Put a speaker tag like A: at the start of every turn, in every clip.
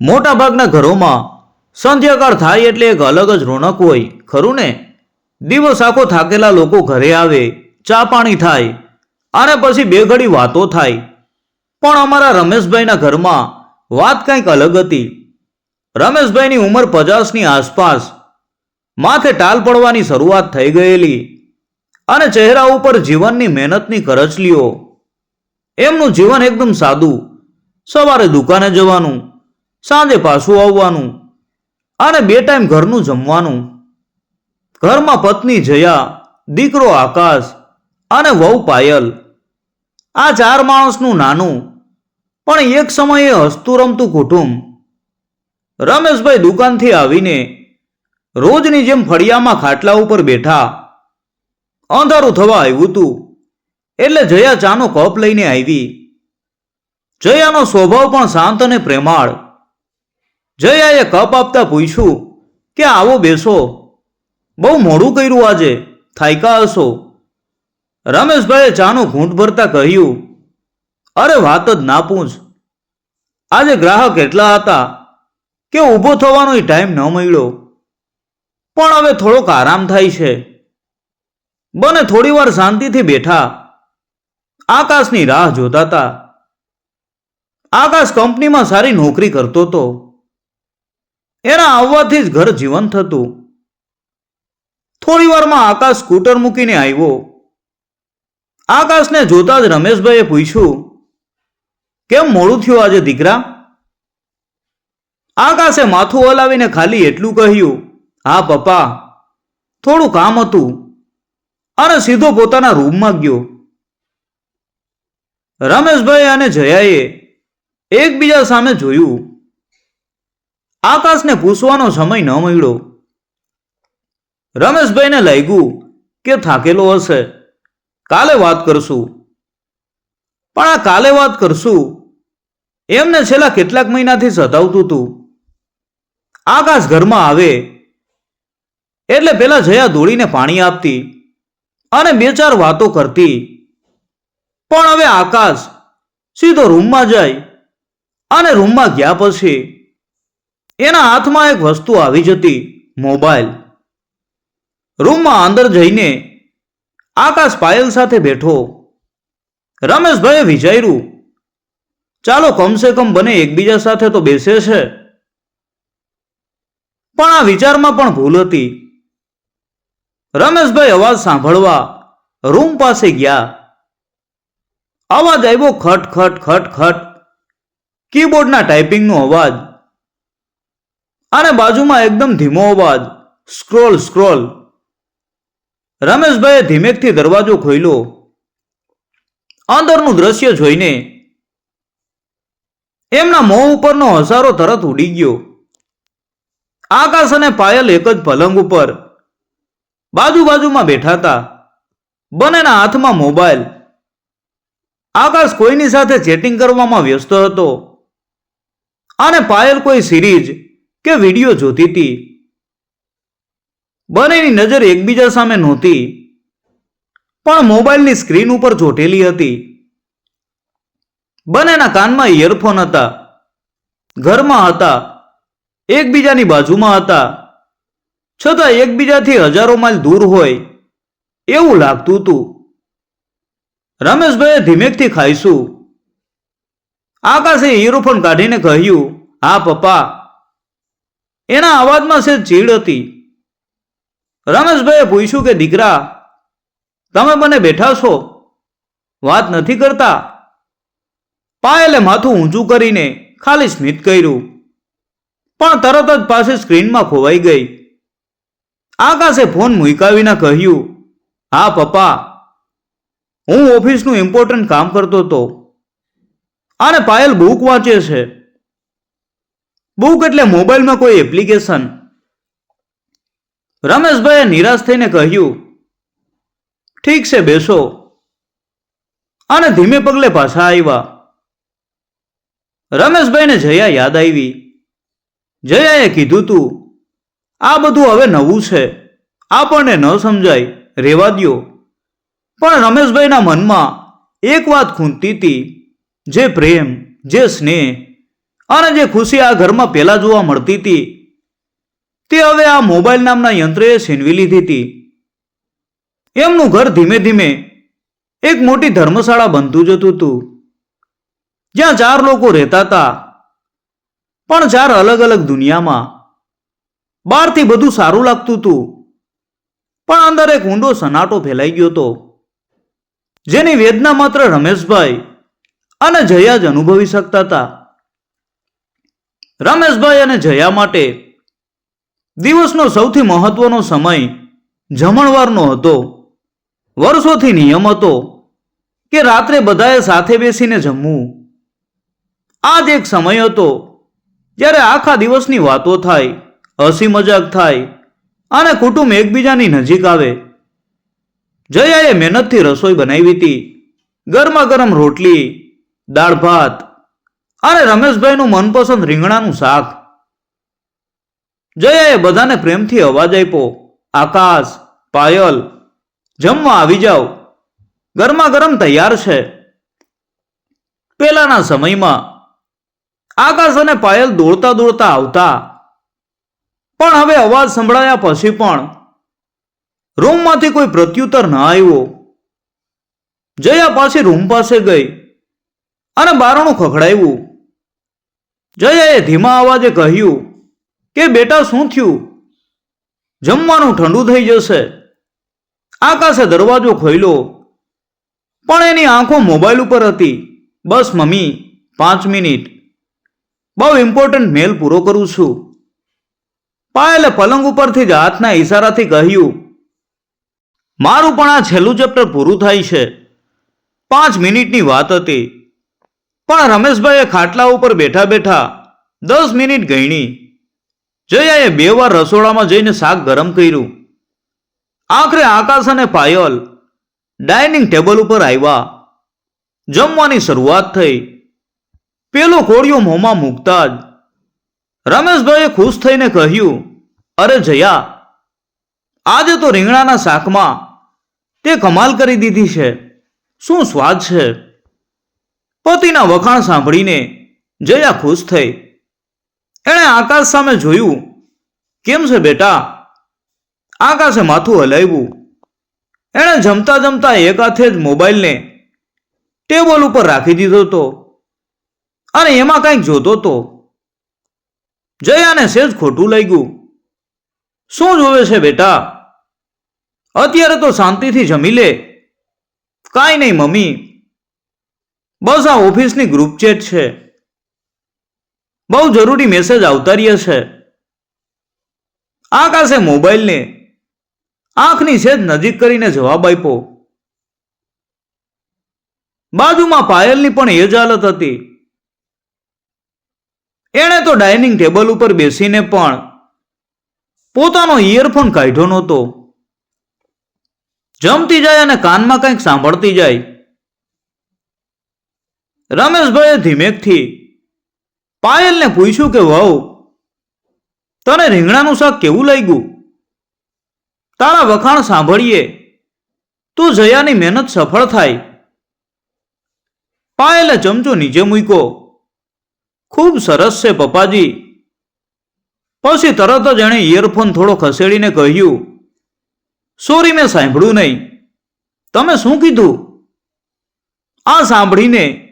A: મોટાભાગના ઘરોમાં સંધ્યાકાળ થાય એટલે એક અલગ જ રોનક હોય. ખરું ને? દિવસ આખો થાકેલા લોકો ઘરે આવે, ચા પાણી થાય અને પછી બે ઘડી વાતો થાય. પણ અમારા રમેશભાઈના ઘરમાં વાત કંઈક અલગ હતી. રમેશભાઈની ઉંમર પચાસની આસપાસ. માથે ટાલ પડવાની શરૂઆત થઈ ગયેલી અને ચહેરા ઉપર જીવનની મહેનતની કરચલીઓ. એમનું જીવન એકદમ સાદું. સવારે દુકાને જવાનું સાંજે પાછું આવવાનું અને બે ટાઈમ ઘરનું જમવાનું. ઘરમાં પત્ની જયા, દીકરો આકાશ અને વહુ પાયલ. આ ચાર માણસનું નાનું, પણ એક સમયે હસતું રમતું કુટુંબ. રમેશભાઈ દુકાનથી આવીને રોજની જેમ ફળિયામાં ખાટલા ઉપર બેઠા. અંધારું થવા આવ્યું હતું, એટલે જયા ચાનો કપ લઈને આવી. જયાનો સ્વભાવ પણ શાંત અને પ્રેમાળ. જયાએ કપ આપતા પૂછ્યું કે આવો બેસો. બહુ મોડું કર્યું આજે. થાયકા હશો. રમેશભાઈએ ચાનો ઘૂંટ ભરતા કહ્યું, અરે વાત જ ના પૂછ આજે ગ્રાહક એટલા હતા કે ઊભો થવાનો ટાઈમ ન મળ્યો. પણ હવે થોડોક આરામ થાય છે. બને થોડી વાર શાંતિથી બેઠા. આકાશની રાહ જોતા હતા આકાશ કંપનીમાં સારી નોકરી કરતો હતો એના આવવાથી જ ઘર જીવંત થતું થોડી વારમાં આકાશ સ્કૂટર મૂકીને આવ્યો. આકાશને જોતા જ રમેશભાઈએ પૂછ્યું, કેમ મોડું થયું આજે દીકરા? આકાશે માથું હલાવીને ખાલી એટલું કહ્યું, હા, પપ્પા, થોડું કામ હતું. અને સીધો પોતાના રૂમમાં ગયો. રમેશભાઈ અને જયાએ એકબીજા સામે જોયું. આકાશને પૂછવાનો સમય ન મળ્યો. રમેશભાઈને લાગ્યું કે થાકેલો હશે. કાલે વાત કરશું. પણ આ કાલે વાત કરશું એમને છેલ્લા કેટલાક મહિનાથી સતાવતું હતું. આકાશ ઘરમાં આવે એટલે પેલા જયા દોડીને પાણી આપતી અને બે ચાર વાતો કરતી. પણ હવે આકાશ સીધો રૂમમાં જાય અને રૂમમાં ગયા પછી એના હાથમાં એક વસ્તુ આવી જતી, મોબાઈલ. રૂમમાં અંદર જઈને આકાશ પાયલ સાથે બેઠો. રમેશભાઈએ વિચાર્યું, ચાલો કમસે કમ બને એકબીજા સાથે તો બેસે છે. પણ આ વિચારમાં પણ ભૂલ હતી. રમેશભાઈ અવાજ સાંભળવા રૂમ પાસે ગયા. અવાજ આવ્યો ખટ ખટ ખટ ખટ. કીબોર્ડના ટાઈપિંગનો અવાજ. અને બાજુમાં એકદમ ધીમો અવાજ. Scroll scroll. રમેશભાઈએ ધીમેકથી દરવાજો ખોલ્યો. અંદરનું દ્રશ્ય જોઈને એમના મોં ઉપરનો હસારો તરત ઉડી ગયો. આકાશ અને પાયલ એક જ પલંગ ઉપર બાજુ બાજુમાં બેઠા હતા. બંનેના હાથમાં મોબાઈલ. આકાશ કોઈની સાથે ચેટિંગ કરવામાં વ્યસ્ત હતો. અને પાયલ કોઈ સિરીઝ કે વીડિયો જોતી હતી બંનેની નજર એકબીજા સામે નહોતી, પણ મોબાઈલની સ્ક્રીન ઉપર ચોટેલી હતી. બંનેના કાનમાં ઇયરફોન હતા, ઘરમાં હતા, એકબીજાની બાજુમાં હતા, છતાં એકબીજાથી હજારો માઇલ દૂર હોય એવું લાગતું હતું. રમેશભાઈએ ધીમેકથી ખાઈશું. આકાશે ઇયરફોન કાઢીને કહ્યું, હા, પપ્પા એના અવાજમાં છે ચીડ હતી. રમેશભાઈએ પૂછ્યું કે, દીકરા, તમે મને બેઠા છો? વાત નથી કરતા? પાયલે માથું ઊંચું કરીને ખાલી સ્મિત કર્યું. પણ તરત જ પાસે સ્ક્રીનમાં ખોવાઈ ગઈ. આકાશે ફોન મુકાવીને કહ્યું, હા, પપ્પા, હું ઓફિસનું ઇમ્પોર્ટન્ટ કામ કરતો હતો. અને પાયલ બુક વાંચે છે. બુક એટલે મોબાઈલમાં કોઈ એપ્લિકેશન રમેશભાઈએ નિરાશ થઈને કહ્યું, ઠીક છે, બેસો. અને ધીમે પગલે પાછા આવ્યા. રમેશભાઈને જયા યાદ આવી. જયાએ કીધું તું, આ બધું હવે નવું છે. આપણને ન સમજાય. રેવા દ્યો. પણ રમેશભાઈના મનમાં એક વાત ખૂંદતી હતી, જે પ્રેમ, જે સ્નેહ અને જે ખુશી આ ઘરમાં પહેલા જોવા મળતી હતી, તે હવે આ મોબાઈલ નામના યંત્રએ છીનવી લીધી હતી. એમનું ઘર ધીમે ધીમે એક મોટી ધર્મશાળા બનતું જતું હતું. જ્યાં ચાર લોકો રહેતા હતા, પણ ચાર અલગ અલગ દુનિયામાં. બહારથી બધું સારું લાગતું હતું, પણ અંદર એક ઊંડો સનાટો ફેલાઈ ગયો હતો. જેની વેદના માત્ર રમેશભાઈ અને જયા જ અનુભવી શકતા હતા. રમેશભાઈ અને જયા માટે દિવસનો સૌથી મહત્વનો સમય જમણવારનો હતો. વર્ષોથી નિયમ હતો કે રાત્રે બધાએ સાથે બેસીને જમવું. આ જ એક સમય હતો જ્યારે આખા દિવસની વાતો થાય, હસી મજાક થાય અને કુટુંબ એકબીજાની નજીક આવે. જયાએ મહેનતથી રસોઈ બનાવી હતી. ગરમા ગરમ રોટલી, દાળ ભાત અને રમેશભાઈનું મનપસંદ રીંગણાનું શાક. જયાએ બધાને પ્રેમથી અવાજ આપ્યો, આકાશ, પાયલ, જમવા આવી જાઓ. ગરમા ગરમ તૈયાર છે. પેલાના સમયમાં આકાશ અને પાયલ દોડતા દોડતા આવતા. પણ હવે અવાજ સંભળાયા પછી પણ રૂમમાંથી કોઈ પ્રત્યુત્તર ન આવ્યો. જયા પાછી રૂમ પાસે ગઈ અને બારણું ખખડાવ્યું. જયાએ ધીમા અવાજે કહ્યું, કે બેટા, શું થયું? જમવાનું ઠંડુ થઈ જશે. આકાશે દરવાજો ખોલ્યો પણ એની આંખો મોબાઈલ ઉપર હતી. બસ, મમ્મી, પાંચ મિનિટ. બહુ ઇમ્પોર્ટન્ટ મેલ પૂરો કરું છું. પાયલે પલંગ ઉપરથી જ હાથના ઈશારાથી કહ્યું, મારું પણ આ છેલ્લું ચેપ્ટર પૂરું થાય છે. પાંચ મિનિટની વાત હતી. પણ રમેશભાઈએ ખાટલા ઉપર બેઠા બેઠા દસ મિનિટ ગણી. જયાએ બે વાર રસોડામાં જઈને શાક ગરમ કર્યું. આખરે આકાશ અને પાયલ ડાઇનિંગ ટેબલ ઉપર આવ્યા. જમવાની શરૂઆત થઈ. પેલો કોળિયો મોંમાં મૂકતા જ રમેશભાઈએ ખુશ થઈને કહ્યું, અરે જયા, આજે તો રીંગણાના શાકમાં તે કમાલ કરી દીધી છે. શું સ્વાદ છે? પતિના વખાણ સાંભળીને જયા ખુશ થઈ. એણે આકાશ સામે જોયું, કેમ છે બેટા? આકાશે માથું હલાવ્યું. એણે જમતા જમતા એક હાથે જ મોબાઈલને ટેબલ ઉપર રાખી દીધો હતો અને એમાં કંઈક જોતો હતો. જયાને સેજ ખોટું લાગ્યું. શું જોવે છે બેટા? અત્યારે તો શાંતિથી જમી લે. કાંઈ નહીં, મમ્મી. બસ આ ઓફિસની ગ્રુપ ચેટ છે. બહુ જરૂરી મેસેજ આવતા રહ્યા છે આકાશે મોબાઈલને આંખની સેજ નજીક કરીને જવાબ આપ્યો. બાજુમાં પાયલની પણ એ જ હાલત હતી. એણે તો ડાઇનિંગ ટેબલ ઉપર બેસીને પણ પોતાનો ઇયરફોન કાઢ્યો નહોતો. જમતી જાય અને કાનમાં કંઈક સાંભળતી જાય. રમેશભાઈએ ધીમેકથી પાયલને પૂછ્યું કે, વહુ, તને રીંગણાનું શાક કેવું લાગ્યું? તારા વખાણ સાંભળીએ. તું જયાની મહેનત સફળ થાય. પાયલે ચમચો નીચે મૂક્યો. ખૂબ સરસ છે, પપ્પાજી. પછી તરત જ એણે ઇયરફોન થોડો ખસેડીને કહ્યું, સોરી, મેં સાંભળ્યું નહીં. તમે શું કીધું? આ સાંભળીને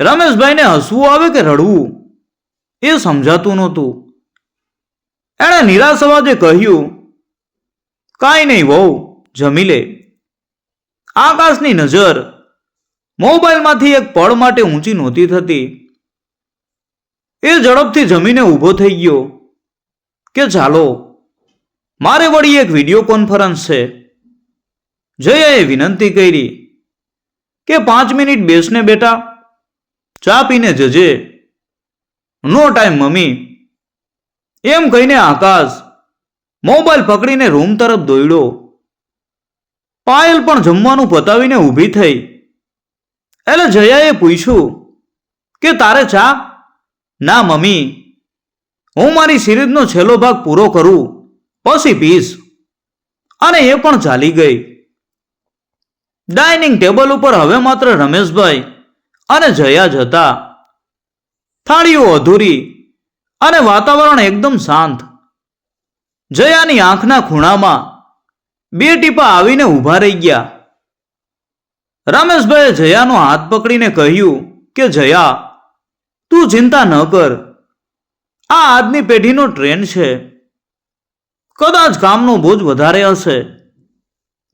A: રમેશભાઈને હસવું આવે કે રડવું? એ સમજાતું નહોતું. એણે નિરાશ અવાજે કહ્યું, કાંઈ નહીં વહુ, જમી લે. આકાશની નજર મોબાઈલમાંથી એક પળ માટે ઊંચી નહોતી થતી. એ ઝડપથી જમીને ઊભો થઈ ગયો કે, ચાલો, મારે વળી એક વીડિયો કોન્ફરન્સ છે. જયાએ વિનંતી કરી કે, પાંચ મિનિટ બેસને બેટા ચા પીને જજે. નો ટાઈમ, મમ્મી. એમ કહીને આકાશ મોબાઈલ પકડીને રૂમ તરફ દોડ્યો પાયલ પણ જમવાનું પતાવીને ઊભી થઈ. એટલે જયાએ પૂછ્યું કે તારે ચા? ના, મમ્મી. હું મારી સિરીઝનો છેલ્લો ભાગ પૂરો કરું, પછી પીશ. અને એ પણ ચાલી ગઈ. ડાઇનિંગ ટેબલ ઉપર હવે માત્ર રમેશભાઈ અને જયા જતા થાળીઓ અધૂરી અને વાતાવરણ એકદમ શાંત. જયાની આંખના ખૂણામાં બે ટીપા આવીને ઊભા રહી ગયા. રમેશભાઈએ જયાનો હાથ પકડીને કહ્યું કે, જયા, તું ચિંતા ન કર. આ આજની પેઢીનો ટ્રેન્ડ છે. કદાચ કામનો બોજ વધારે હશે.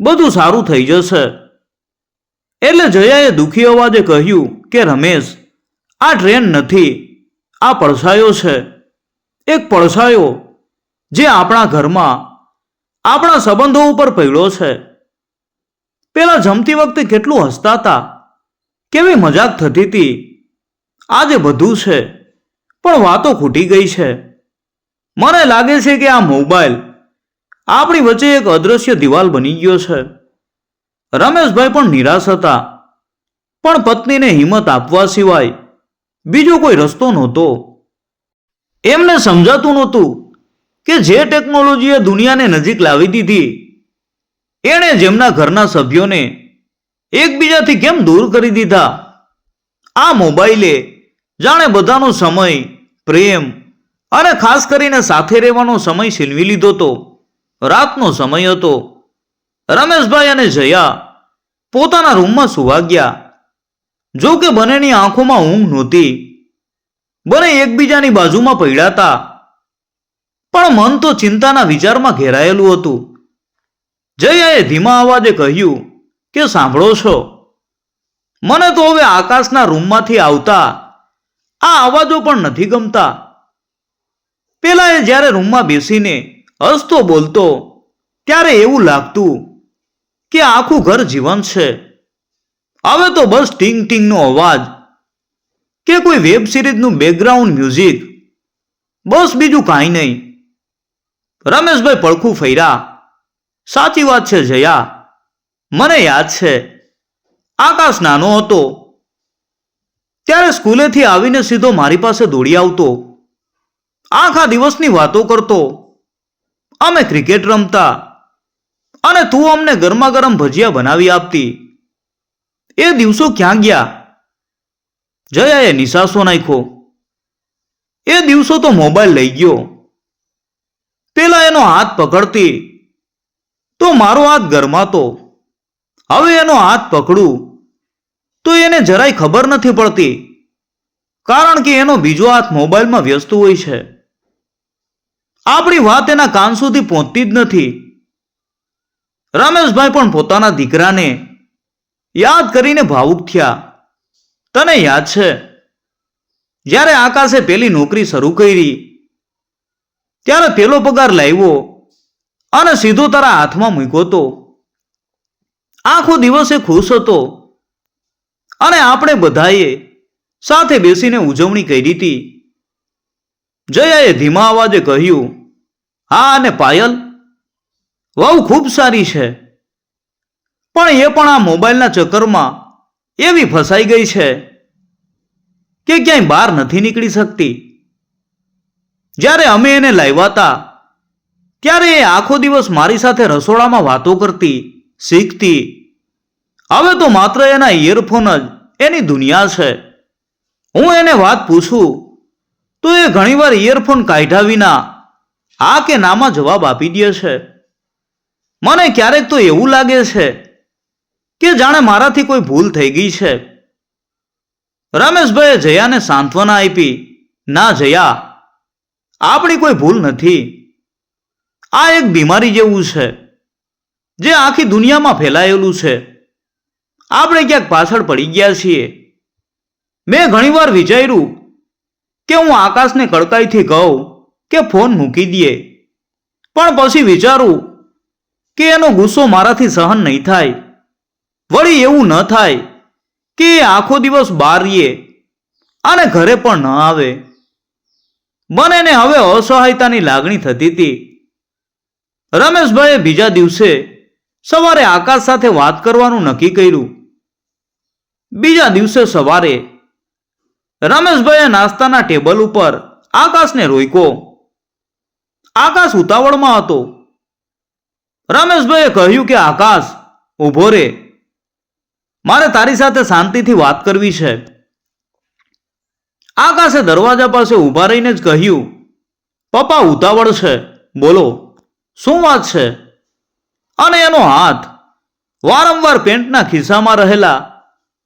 A: બધું સારું થઈ જશે. એટલે જયાએ દુઃખી અવાજે કહ્યું કે રમેશ, આ ટ્રેન નથી, આ પડછાયો છે. એક પડછાયો જે આપણા ઘરમાં આપણા સંબંધો ઉપર પડ્યો છે. પેલા જમતી વખતે કેટલું હસતા હતા કેવી મજાક થતી હતી આજે બધું છે, પણ વાતો ખૂટી ગઈ છે. મને લાગે છે કે આ મોબાઈલ આપણી વચ્ચે એક અદ્રશ્ય દિવાલ બની ગયો છે. રમેશભાઈ પણ નિરાશ હતા. પણ પત્નીને હિંમત આપવા સિવાય બીજો કોઈ રસ્તો નહોતો. એમને સમજાતું નહોતું કે જે ટેકનોલોજીએ દુનિયાને નજીક લાવી દીધી, એણે જેમના ઘરના સભ્યોને એકબીજાથી કેમ દૂર કરી દીધા? આ મોબાઈલે જાણે બધાનો સમય, પ્રેમ અને ખાસ કરીને સાથે રહેવાનો સમય છીનવી લીધો તો રાતનો સમય હતો. રમેશભાઈ અને જયા પોતાના રૂમમાં સુવા ગયા. જો કે બંનેની આંખોમાં ઊંઘ નહોતી. બંને એકબીજાની બાજુમાં પડ્યાતા પણ મન તો ચિંતાના વિચારમાં ઘેરાયેલું હતું. જયાએ ધીમા અવાજે કહ્યું, કે સાંભળો છો? મને તો હવે આકાશના રૂમમાંથી આવતા. આ અવાજો પણ નથી ગમતા. પેલા એ જ્યારે રૂમમાં બેસીને હસતો બોલતો, ત્યારે એવું લાગતું કે આખું ઘર જીવંત છે. હવે તો બસ ટીંગ ટીંગનો અવાજ કે કોઈ વેબ સિરીઝનું બેકગ્રાઉન્ડ મ્યુઝિક બસ બીજું કાંઈ નહીં. રમેશભાઈ પડખું ફર્યા. સાચી વાત છે જયા. મને યાદ છે. આકાશ નાનો હતો. ત્યારે સ્કૂલેથી આવીને સીધો મારી પાસે દોડી આવતો. આખા દિવસની વાતો કરતો. અમે ક્રિકેટ રમતા. અને તું અમને ગરમા ગરમ ભજીયા બનાવી આપતી. એ દિવસો ક્યાં ગયા? જયાએ નિશાસો નાખ્યો? એ દિવસો તો મોબાઈલ લઈ ગયો. પેલા એનો હાથ પકડતી. તો મારો હાથ ગરમાતો. હવે એનો હાથ પકડું. તો એને જરાય ખબર નથી પડતી. કારણ કે એનો બીજો હાથ મોબાઈલમાં વ્યસ્ત હોય છે. આપણી વાત એના કાન સુધી પહોંચતી જ નથી. રમેશભાઈ પણ પોતાના દીકરાને યાદ કરીને ભાવુક થયા. તને યાદ છે? જ્યારે આકાશે પેલી નોકરી શરૂ કરી, ત્યારે પેલો પગાર લાવ્યો અને સીધો તારા હાથમાં મૂક્યો તો આખો દિવસે ખુશ હતો અને આપણે બધાએ સાથે બેસીને ઉજવણી કરી હતી. જયાએ ધીમા અવાજે કહ્યું, હા અને પાયલ વહુ ખૂબ સારી છે. પણ એ પણ આ મોબાઈલના ચક્કરમાં એવી ફસાઈ ગઈ છે કે ક્યાંય બહાર નથી નીકળી શકતી. જ્યારે અમે એને લાવ્યા ત્યારે એ આખો દિવસ મારી સાથે રસોડામાં વાતો કરતી, શીખતી. હવે તો માત્ર એના ઇયરફોન જ એની દુનિયા છે. હું એને વાત પૂછું, તો એ ઘણીવાર ઇયરફોન કાઢ્યા વિના હા કે નામાં જવાબ આપી દે છે. મને ક્યારેક તો એવું લાગે છે કે જાણે મારાથી કોઈ ભૂલ થઈ ગઈ છે? રમેશભાઈએ જયાને સાંત્વના આપી, ના જયા, આપણી કોઈ ભૂલ નથી. આ એક બીમારી જેવું છે, જે આખી દુનિયામાં ફેલાયેલું છે. આપણે ક્યાંક પાછળ પડી ગયા છીએ. મેં ઘણીવાર વિચાર્યું કે હું આકાશને કડકાઈથી કહું કે ફોન મૂકી દઈએ પણ પછી વિચારું કે એનો ગુસ્સો મારાથી સહન નહીં થાય. વળી એવું ન થાય કે આખો દિવસ બહાર રહીએ અને ઘરે પણ ન આવે. બંનેને હવે અસહાયતાની લાગણી થતી હતી. રમેશભાઈએ બીજા દિવસે સવારે આકાશ સાથે વાત કરવાનું નક્કી કર્યું. બીજા દિવસે સવારે રમેશભાઈએ નાસ્તાના ટેબલ ઉપર આકાશને રોક્યો. આકાશ ઉતાવળમાં હતો. રમેશભાઈએ કહ્યું કે, આકાશ, ઊભો રે. મારે તારી સાથે શાંતિથી વાત કરવી છે. આકાશે દરવાજા પાસે ઊભા રહીને જ કહ્યું, પપ્પા ઉતાવળ છે. બોલો, શું વાત છે? અને એનો હાથ વારંવાર પેન્ટના ખિસ્સામાં રહેલા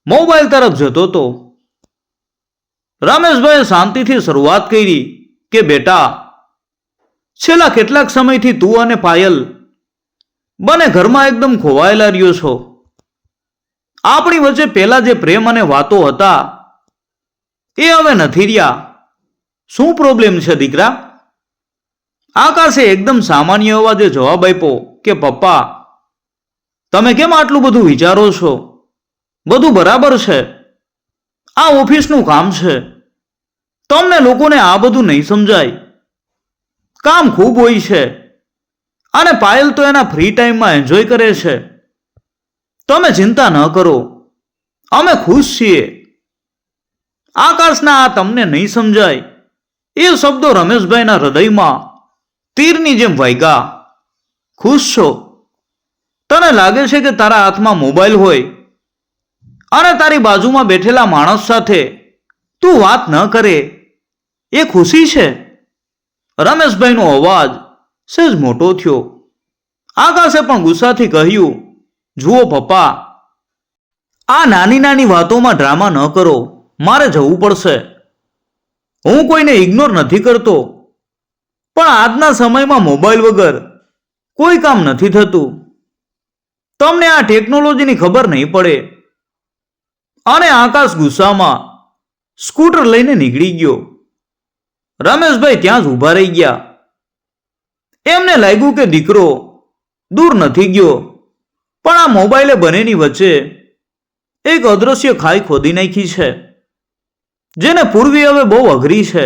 A: મોબાઈલ તરફ જતો હતો. રમેશભાઈએ શાંતિથી શરૂઆત કરી કે, બેટા, છેલ્લા કેટલાક સમયથી તું અને પાયલ બને ઘરમાં એકદમ ખોવાયેલા રહ્યો છો. આપણી વચ્ચે પહેલા જે પ્રેમ અને વાતો હતા, એ હવે નથી રહ્યા. શું પ્રોબ્લેમ છે દીકરા? આકાશે એકદમ સામાન્ય અવાજે જવાબ આપ્યો કે, પપ્પા, તમે કેમ આટલું બધું વિચારો છો? બધું બરાબર છે. આ ઓફિસનું કામ છે. તમને લોકોને આ બધું નહીં સમજાય. કામ ખૂબ હોય છે. અને પાયલ તો એના ફ્રી ટાઈમમાં એન્જોય કરે છે. તમે ચિંતા ન કરો. અમે ખુશ છીએ. આકાશના આ તમને નહીં સમજાય. એ શબ્દો રમેશભાઈના હૃદયમાં તીરની જેમ વાગ્યા ખુશ છો? તને લાગે છે કે તારા હાથમાં મોબાઈલ હોય? અને તારી બાજુમાં બેઠેલા માણસ સાથે તું વાત ન કરે. એ ખુશી છે? રમેશભાઈનો અવાજ સહેજ મોટો થયો. આકાશે પણ ગુસ્સાથી કહ્યું જુઓ પપ્પા, આ નાની નાની વાતોમાં ડ્રામા ન કરો. મારે જવું પડશે. હું કોઈને ઇગ્નોર નથી કરતો. પણ આજના સમયમાં મોબાઈલ વગર કોઈ કામ નથી થતું. તમને આ ટેકનોલોજીની ખબર નહીં પડે. અને આકાશ ગુસ્સામાં સ્કૂટર લઈને નીકળી ગયો. રમેશભાઈ ત્યાં જ ઊભા રહી ગયા. એમને લાગ્યું કે દીકરો દૂર નથી ગયો. પણ આ મોબાઈલે બંનેની વચ્ચે એક અદ્રશ્ય ખાઈ ખોદી નાખી છે, જેને પૂર્વી હવે બહુ અઘરી છે.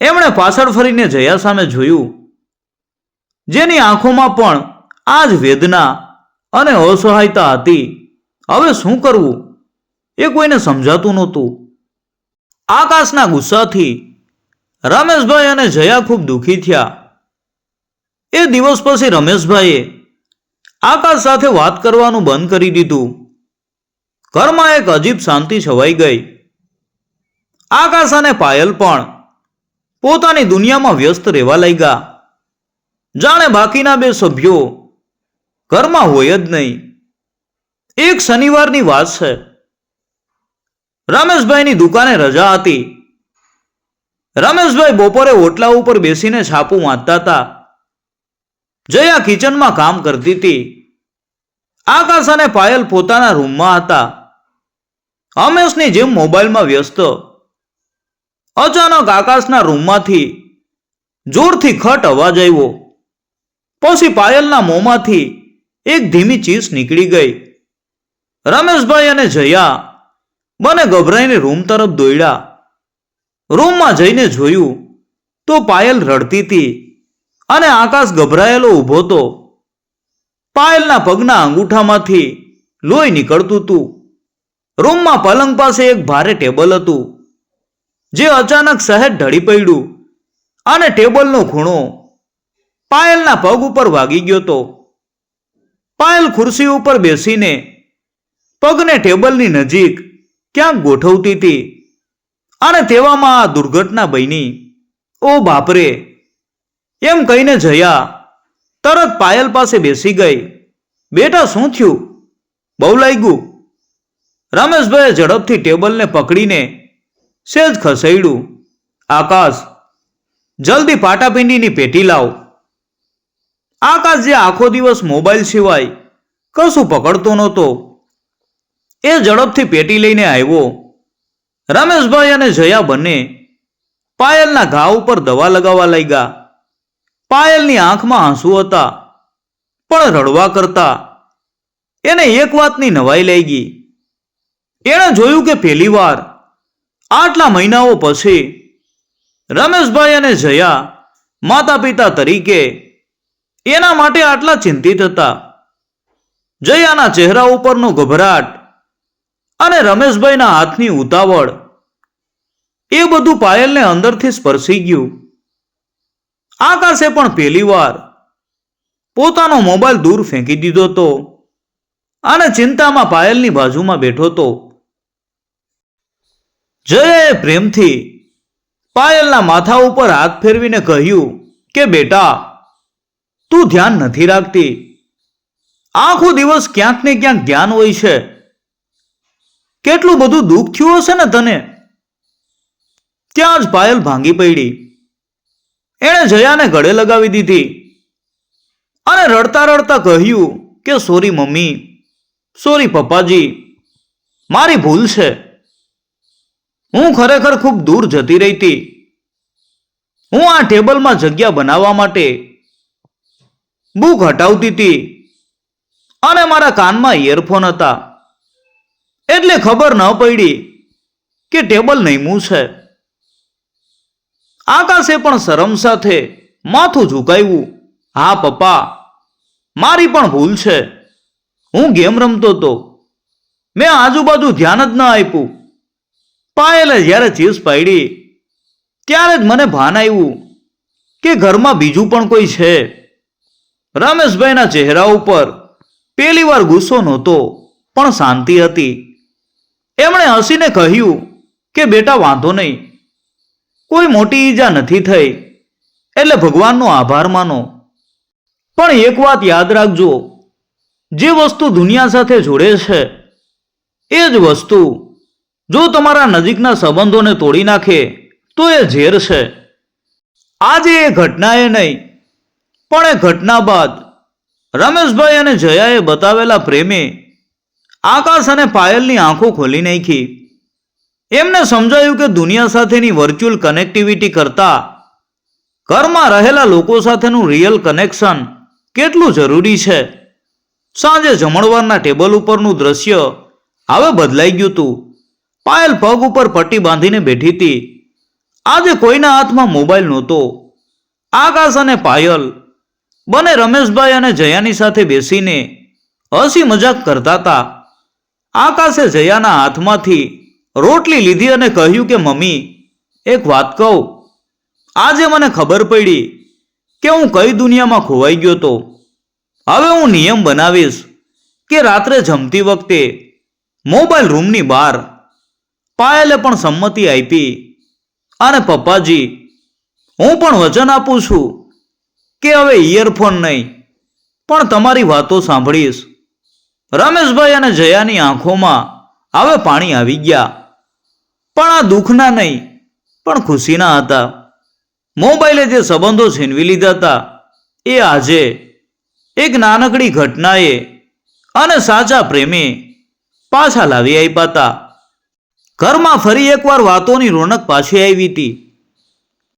A: એમણે પાછળ ફરીને જયા સામે જોયું, જેની આંખોમાં પણ આ જ વેદના અને અસહાયતા હતી. હવે શું કરવું? એ કોઈને સમજાતું નહોતું. આકાશના ગુસ્સાથી રમેશભાઈ અને જયા ખૂબ દુઃખી થયા. એ દિવસ પછી રમેશભાઈએ આકાશ સાથે વાત કરવાનું બંધ કરી દીધું. ઘરમાં એક અજીબ શાંતિ છવાઈ ગઈ. આકાશ અને પાયલ પણ પોતાની દુનિયામાં વ્યસ્ત રહેવા લાગ્યા. જાણે બાકીના બે સભ્યો ઘરમાં હોય જ નહીં. એક શનિવારની વાત છે. રમેશભાઈની દુકાને રજા હતી. રમેશભાઈ બપોરે ઓટલા ઉપર બેસીને છાપું વાંચતા હતા. જયા કિચનમાં કામ કરતી હતી. આકાશ અને પાયલ પોતાના રૂમમાં હતા. હંમેશની જેમ મોબાઈલમાં વ્યસ્ત. અચાનક આકાશના રૂમમાંથી જોરથી ખટ અવાજ આવ્યો. પછી પાયલના મોંમાંથી એક ધીમી ચીસ નીકળી ગઈ. રમેશભાઈ અને જયા બંને ગભરાઈને રૂમ તરફ દોડ્યા રૂમમાં જઈને જોયું તો પાયલ રડતી હતી. અને આકાશ ગભરાયેલો ઊભો હતો. પાયલના પગના અંગૂઠામાંથી લોહી નીકળતું હતું. રૂમમાં પલંગ પાસે એક ભારે ટેબલ હતું, જે અચાનક સહેજ ઢળી પડ્યું અને ટેબલનો ખૂણો પાયલના પગ ઉપર વાગી ગયો હતો. પાયલ ખુરશી ઉપર બેસીને પગને ટેબલની નજીક ક્યાંક ગોઠવતી હતી અને તેવામાં આ દુર્ઘટના બની. ઓ બાપરે! એમ કહીને જયા તરત પાયલ પાસે બેસી ગઈ. બેટા, શું થયું? બહુ લાગ્યું. રમેશભાઈએ ઝડપથી ટેબલને પકડીને સેજ ખસેડ્યું. આકાશ, જલ્દી પાટાપિંડીની પેટી લાવ. આકાશ જે આખો દિવસ મોબાઈલ સિવાય કશું પકડતો નહોતો. એ ઝડપથી પેટી લઈને આવ્યો. રમેશભાઈ અને જયા બંને પાયલના ઘા ઉપર દવા લગાવવા લાગ્યા. પાયલની આંખમાં આંસુ હતા, પણ રડવા કરતા. એને એક વાતની નવાઈ લાગી. એણે જોયું કે પહેલી વાર, આટલા મહિનાઓ પછી, રમેશભાઈ અને જયા માતા પિતા તરીકે એના માટે આટલા ચિંતિત હતા. જયાના ચહેરા ઉપરનો ગભરાટ અને રમેશભાઈના હાથની ઉતાવળ, એ બધું પાયલને અંદરથી સ્પર્શી ગયું. આકાશે પણ પહેલી વાર. પોતાનો મોબાઈલ દૂર ફેંકી દીધો હતો. અને ચિંતામાં પાયલની બાજુમાં બેઠો હતો. જયાએ પ્રેમથી પાયલના માથા ઉપર હાથ ફેરવીને કહ્યું કે, બેટા, તું ધ્યાન નથી રાખતી. આખો દિવસ ક્યાંક ને ક્યાંક ધ્યાન હોય છે. કેટલું બધું દુઃખ થયું હશે ને તને? ત્યાં જ પાયલ ભાંગી પડી. એણે જયાને ગળે લગાવી દીધી. અને રડતા રડતા કહ્યું કે, સોરી મમ્મી, સોરી પપ્પાજી, મારી ભૂલ છે. હું ખરેખર ખૂબ દૂર જતી રહી હતી હું આ ટેબલમાં જગ્યા બનાવવા માટે બુક હટાવતી હતી અને મારા કાનમાં ઇયરફોન હતા. એટલે ખબર ન પડી કે ટેબલ નહીમું છે. આકાશે પણ શરમ સાથે માથું ઝુકાવ્યું, હા, પપ્પા, મારી પણ ભૂલ છે. હું ગેમ રમતો હતો. મેં આજુબાજુ ધ્યાન જ ન આપ્યું. પાયલે જ્યારે ચીસ પાડી, ત્યારે જ મને ભાન આવ્યું કે ઘરમાં બીજું પણ કોઈ છે. રમેશભાઈના ચહેરા ઉપર પેલી વાર ગુસ્સો નહોતો, પણ શાંતિ હતી. એમણે હસીને કહ્યું કે, બેટા, વાંધો નહીં. કોઈ મોટી ઈજા નથી થઈ. એટલે ભગવાનનો આભાર માનો. પણ એક વાત યાદ રાખજો, જે વસ્તુ દુનિયા સાથે જોડે છે, એ જ વસ્તુ જો તમારા નજીકના સંબંધોને તોડી નાખે, તો એ ઝેર છે. આજે એ ઘટનાએ નહીં, પણ એ ઘટના બાદ રમેશભાઈ અને જયાએ બતાવેલા પ્રેમે આકાશ અને પાયલની આંખો ખોલી નાખી. એમને સમજાયું કે દુનિયા સાથેની વર્ચ્યુઅલ કનેક્ટિવિટી કરતા ઘરમાં રહેલા લોકો સાથેનું રિયલ કનેક્શન કેટલું જરૂરી છે? સાંજે જમણવારના ટેબલ ઉપરનું દ્રશ્ય હવે બદલાઈ ગયું હતું પાયલ પગ ઉપર પટ્ટી બાંધીને બેઠી હતી. આજે કોઈના હાથમાં મોબાઈલ નહોતો. આકાશ અને પાયલ બંને રમેશભાઈ અને જયાની સાથે બેસીને હસી મજાક કરતા હતા. આકાશે જયાના હાથમાંથી રોટલી લીધી અને કહ્યું કે, મમ્મી, એક વાત કહું. આજે મને ખબર પડી કે હું કઈ દુનિયામાં ખોવાઈ ગયો તો. હવે હું નિયમ બનાવીશ કે રાત્રે જમતી વખતે મોબાઈલ રૂમની બહાર પાયલે પણ સંમતિ આપી અને, પપ્પાજી, હું પણ વચન આપું છું કે હવે ઇયરફોન નહીં, પણ તમારી વાતો સાંભળીશ. રમેશભાઈ અને જયાની આંખોમાં હવે પાણી આવી ગયા. પણ આ દુઃખના નહીં, પણ ખુશીના હતા. મોબાઈલે જે સંબંધો છીનવી લીધા હતા, એ આજે એક નાનકડી ઘટનાએ અને સાચા પ્રેમે પાછા લાવી આપ્યા હતા. ઘરમાં ફરી એકવાર વાતોની રોનક પાછી આવી હતી.